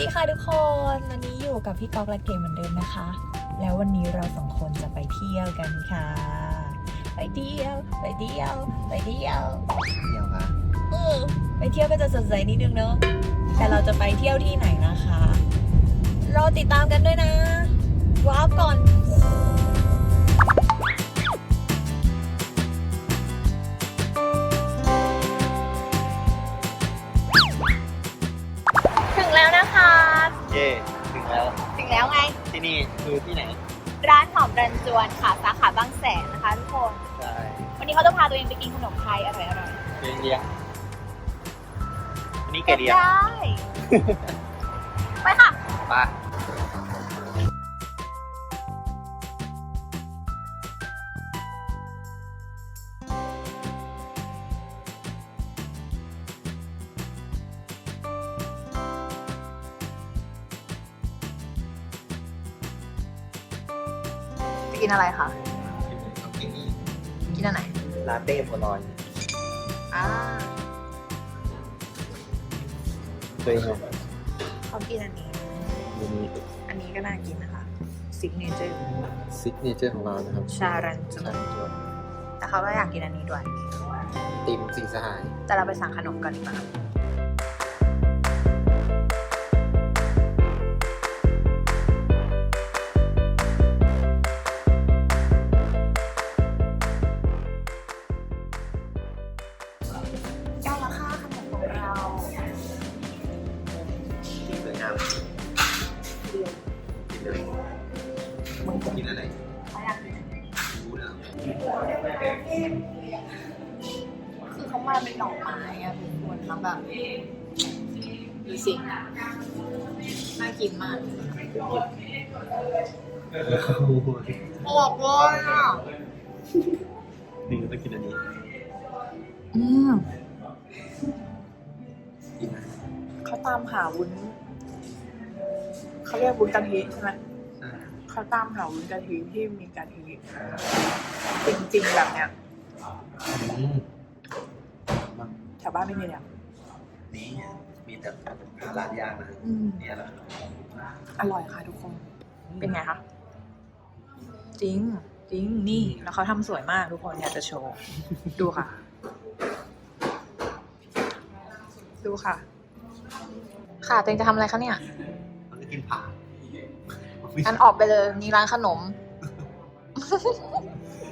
ดีค่ะทุกคนวันนี้อยู่กับพี่ก๊อกและเก๋เหมือนเดิมนะคะ แล้ววันนี้เราสองคนจะไปเที่ยวกันค่ะ ไปเที่ยว ไปเที่ยว ไปเที่ยวเดี๋ยวค่ะเออไปเที่ยวก็จะสดใสนิดนึงเนอะแต่เราจะไปเที่ยวที่ไหนนะคะรอติดตามกันด้วยนะว้าวก่อน เย่ถึงแล้ว ถึงแล้วไง ที่นี่คือที่ไหน ร้านหอมรันจวนค่ะ สาขาบางแสนนะคะทุกคน ใช่วันนี้เขาจะพาตัวเองไปกินขนมไทยอร่อยอร่อยเลี้ยงเลี้ยงอันนี้แกเลี้ยงได้ ไปค่ะป กินอะไรคะต้องกินนี่กินอันไหน ลาเต้โบลอยอ่าเคยเห็นเขากินอันนี้ มีอันนี้ก็น่ากินนะคะซิกเนเจอร์ซิกเนเจอร์ของเรานะครับชารันจวนแต่เขาก็อยากกินอันนี้ด้วย ติมสีสหาย แต่เราไปสั่งขนมกันดีกว่า ดูสิ น่ากินมากบอกเลยอะนี่ก็ต้องกินอันนี้อืมกินนะเขาตามหาวุ้น เขาเรียกวุ้นกะทิใช่ไหมใช่เขาตามหาวุ้นกะทิที่มีกะทิจริงๆแบบเนี้ยอืมมันแถวบ้านไม่มีเนี่ย นี่มีแต่หาร้านยากนะอืมเนี่ยแหละอร่อยค่ะทุกคน เป็นไงคะ จริง จริง นี่ แล้วเขาทำสวยมากทุกคนอยากจะโชว์ ดูค่ะ ดูค่ะ ค่ะตัวเองจะทำอะไรคะเนี่ย มันก็กินผักอันออกไปเลยนี่ร้านขนม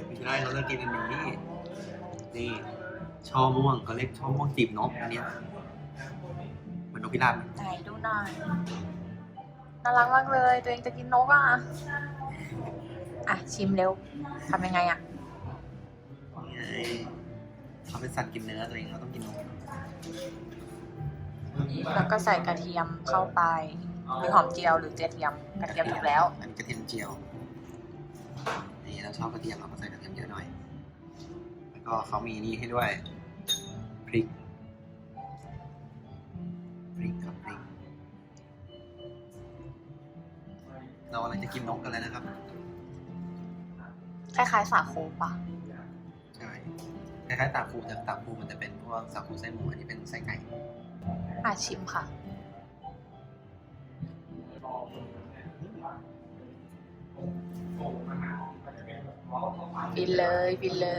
ไม่ได้เราต้องกินอันนี้นี่ช่อม่วงเขาเรียกช่อม่วงจีบนกอันเนี้ยเหมันน กพิราบไหมไหนดูหน่อยน่ารักมากเลย ตัวเองจะกินนกอะ อะ ชิมเร็วทำยังไงอะนี่ไงเขาเป็นสัตว์กินเนื้อตัวเองเราต้องกินนกแล้วก็ใส่กระเทียมเข้าไปหรือหอมเจียวหรือกระเทียมกระเทียมถูกแล้ว อันนี้กระเทียมเจียวนี่เราชอบกระเทียมเราก็ใส่กระเทียมเยอะหน่อย แล้วก็เขามีนี่ให้ด้วยพริก เราอะไรจะกินนกกันแล้วนะครับ คล้ายๆสาคูปะใช่คล้ายๆตาคูแต่ตาคูมันจะเป็นพวกสาคูไส้หมูอันนี้เป็นไส้ไก่อะชิมค่ะ บินเลยบินเล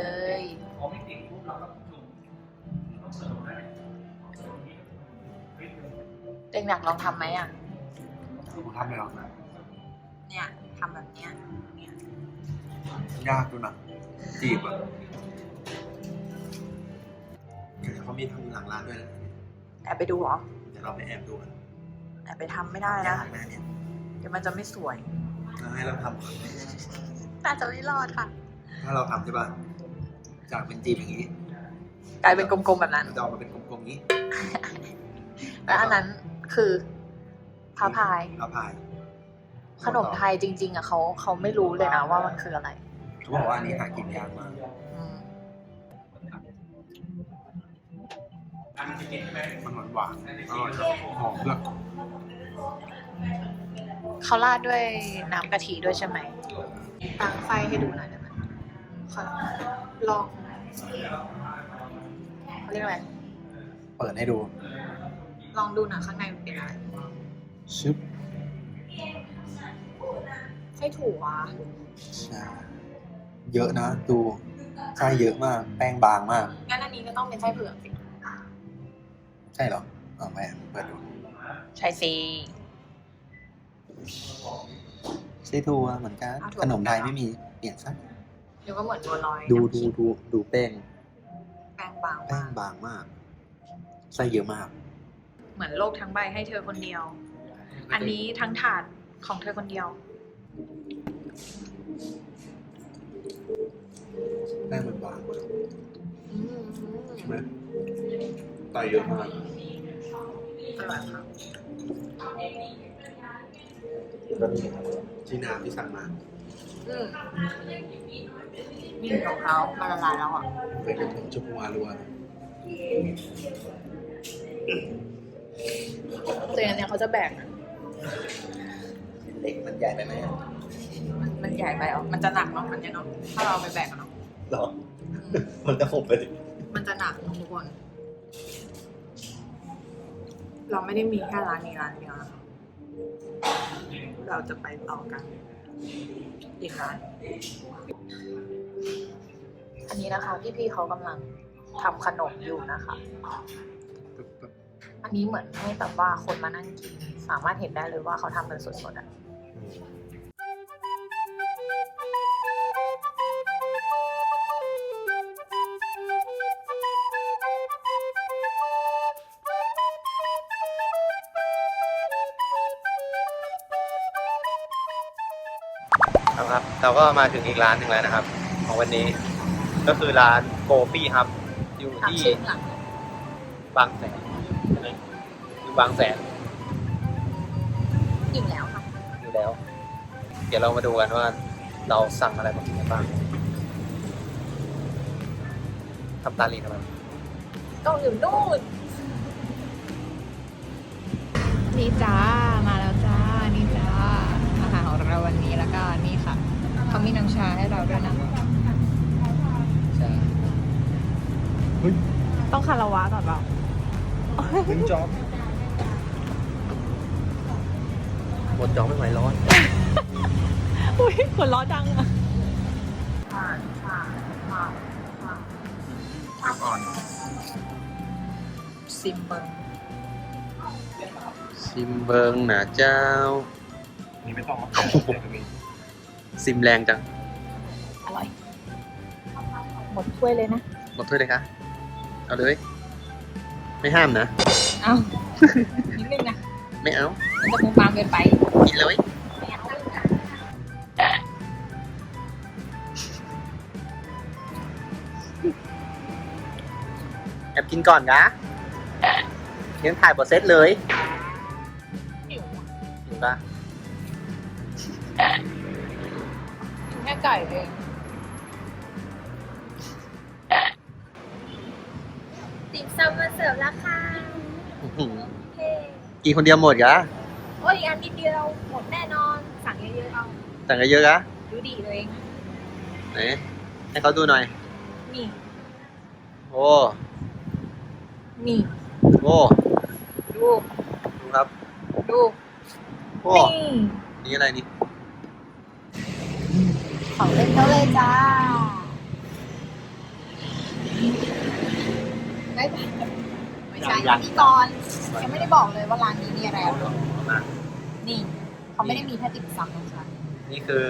ย เด็กอยากลองทำไหมอะผมทำเลยหรอ เนี่ยทำแบบเนี้ยเนี่ยยากด้วยนะจีบอะเดี๋ยวเขามีทำหลังร้านด้วยนะแอบไปดูเหรอ เดี๋ยวเราไปแอบดูกันแอบไปทำไม่ได้นะยากนะเนี่ยเดี๋ยวมันจะไม่สวยเราให้เราทน่าจะไม่รอดค่ะำถ้าเราทำใช่ป่ะจากเป็นจีบอย่างนี้กลายเป็นกลมๆแบบนั้น มันจะออกมาเป็นกลมๆอย่างนี้แล้วอันนั้นคือพาพาย พาพาย ขนมไทยจริง ๆอะเขาเขาไม่รู้เลยนะว่ามันคืออะไรเขาบอกว่าอันนี้หากินยากมากอืมมันหวานหวานๆอร่อยแบบหอมด้วยเขาราดด้วยน้ำกะทิด้วยใช่ไหมตั้งไฟให้ดูหน่อยได้ไหมขอลองเขาเรียกอะไรเปิดให้ดู ลองดูหน่อยข้างในมันเป็นอะไรชึบ ไส้ถั่ว ใช่เยอะนะ ดูไส้เยอะมาก แป้งบางมาก งั้นอันนี้ก็ต้องเป็นไส้เผือกสิใช่เหรออ๋อไม่เปิดดูใช่สิไส้ถั่วเหมือนกันเอาถั่วขนมไทยไม่มีเปลี่ยนสักเดี๋ยวก็เหมือนบัวลอยดูน้ำดูขิงดูดูแป้งแป้งบางแป้มางกบางมากไส้เยอะมาก เหมือนโลกทั้งใบให้เธอคนเดียว อันนี้ทั้งถาดของเธอคนเดียว แป้งมันบางมากอืมใช่ไหมไส้เยอะมากอร่อยค่ะแล้วมีจีน้ำที่สั่งมาอืมนี่ของเขามาละลายแล้วอะเป็นกระถิ่นชุบวารัวแต่อันเนี้ยเขาจะแบ่งอะเล็กมันใหญ่ไปไหมมัน มันใหญ่ไปอะมันจะหนักเนาะอันเนี้ยเนาะถ้าเราเอาไปแบ่งอะเนาะหรอมันจะหกไปดิมันจะหนักทุกคน เราไม่ได้มีแค่ร้านนี้ร้านเดียวนะคะเราจะไปต่อกัน อีกร้านอันนี้นะคะ พี่ๆเขากำลังทำขนมอยู่นะคะ อันนี้เหมือนให้แบบว่าคนมานั่งกิน สามารถเห็นได้เลยว่าเขาทำกันสดๆอะ ครับ เราก็มาถึงอีกร้านหนึ่งแล้วนะครับ ของวันนี้ ก็คือร้านโกปี้ครับ อยู่ถามที่ชื่อหลังบางแสนอยู่บางแสนอิ่มแล้วค่ะอยู่แล้ว เดี๋ยวเรามาดูกันว่า เราสั่งอะไรมากินกันบ้างทำตาลีทำไมต้องอยู่นู่นนี่จ้ามาแล้วจ้า นี่จ้า อาหารของเรา วันนี้แล้วก็นี่ค่ะเขามีน้ำชาให้เราด้วยนะ ใช่ต้องคาราวะก่อนเปล่าถึงจอบหมดจอบไม่ไหวร้อน อุ้ยคนล้อดังอะผ่านผ่านผ่านผ่านอ่อนซิมเบิงซิมเบิงนะเจ้า นี่ไม่ต้องมาซิมแรงจังอร่อย หมดถ้วยเลยนะ หมดถ้วยเลยคะเอาเลย ไม่ห้ามนะ เอานิดนึงนะ ไม่เอา มันจะมุมมามเกินไป กินเลย ไม่เอาแอบกินก่อนกะยังถ่ายบทเซตเลยหิวอะถูกปะ ไก่เองติ่มซำมาเสิร์ฟแล้วค่ะอื้อหือโอเคกินคนเดียวหมดกะโอ้ยอีกอันนิดเดียวหมดแน่นอน สั่งเยอะๆเอาสั่งกันเยอะกะดูดีเลยไหนให้เขาดูหน่อย นี่โอ้นี่โอ้ดูดูครับดูโอ้นี่ นี่อะไรนี่ ของเล่นเขาเลยจ้าไม่ไม่ใช่นี่ก่อนยังไม่ได้บอกเลยว่าร้านนี้มีอะไรเอาบ้างเอามานี่ เขาไม่ได้มีแค่ติ่มซำนะคะนี่คือ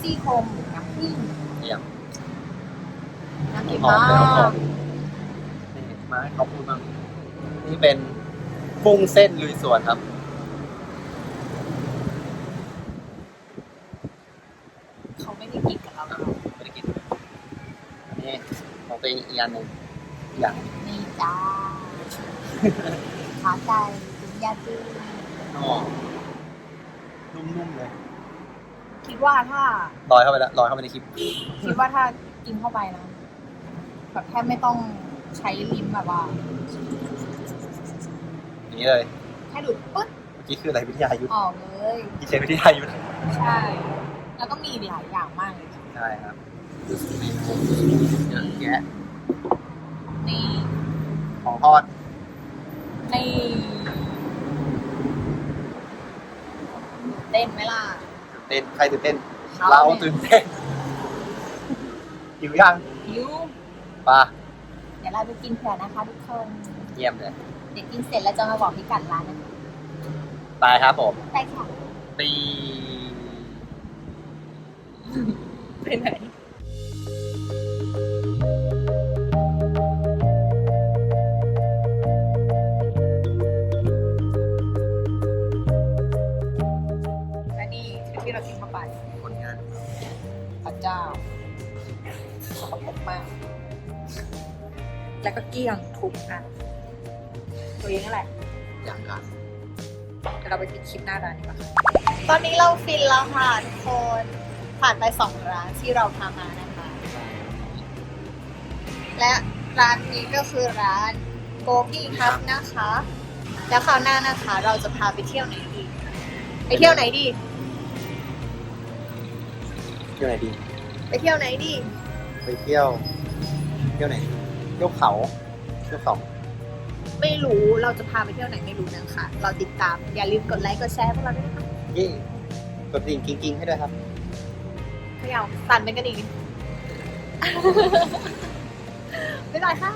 ซี่โครงหมูน้ำผึ้งเอี่ยมน่ากินหอมามเลยหอมกนี่มาให้เขาพูดบ้างนี่เป็นกุ้งเส้นลุยสวนครับ เขาไม่ได้กินกับเราหรอก ไม่ได้กิน อันนี้ของ ตัวเองอีกอันหนึ่งอีกอย่างนี่จ้าขาไก่ตุ๋นยาจีอ๋อนุ่มๆเลย คิดว่าถ้า ลอยเข้าไปแล้วลอยเข้าไปในคลิป คิดว่าถ้ากินเข้าไปนะแบบแทบไม่ต้องใช้ลิ้นแบบว่า อย่างนี้เลย แค่ดูดปึ๊ดเมื่อกี้คืออะไรวิทยายุทธออกเลยที่ใช้วิทยายุทธใช่ แล้วก็มีหลายอย่างมากเลย ใช่ครับ เมนูเยอะแยะนี่ของทอดนี่เต้นไหมล่ะเต้นใครตื่นเต้น เราเราตื่นเต้นหิวยังหิวปะเดี๋ยวเราไปกินเผื่อนะคะทุกคน เยี่ยมเลยเดี๋ยวกินเสร็จแล้วจะมาบอกพี่กัดร้านนะคะไปครับผมได้ค่ะตี ไปไหน เกลี้ยงทุกอัน ตัวเองนั่นแหละอย่างกันเดี๋ยวเราไปปิดคลิปหน้าร้านดีกว่าค่ะตอนนี้เราฟินแล้วค่ะทุกคนผ่านไปสองร้านที่เราพามานะคะ และร้านนี้ก็คือร้านโกกี้ครับนะคะ แล้วคราวหน้านะคะ เราจะพาไปเที่ยวไหนดี ไปเที่ยวไหนดี เที่ยวไหนดี ไปเที่ยวไหนดี ไปเที่ยว เที่ยวไหนดีเที่ยวเขา เที่ยวเขาไม่รู้เราจะพาไปเที่ยวไหนไม่รู้นะคะเราติดตามอย่าลืมกดไลค์กดแชร์พวกเราด้วยนะคะเย่กดดิ่งกิ้งๆให้ด้วยครับเขย่าสั่นเป็นกระดิ่งบ๊ายบายค่ะ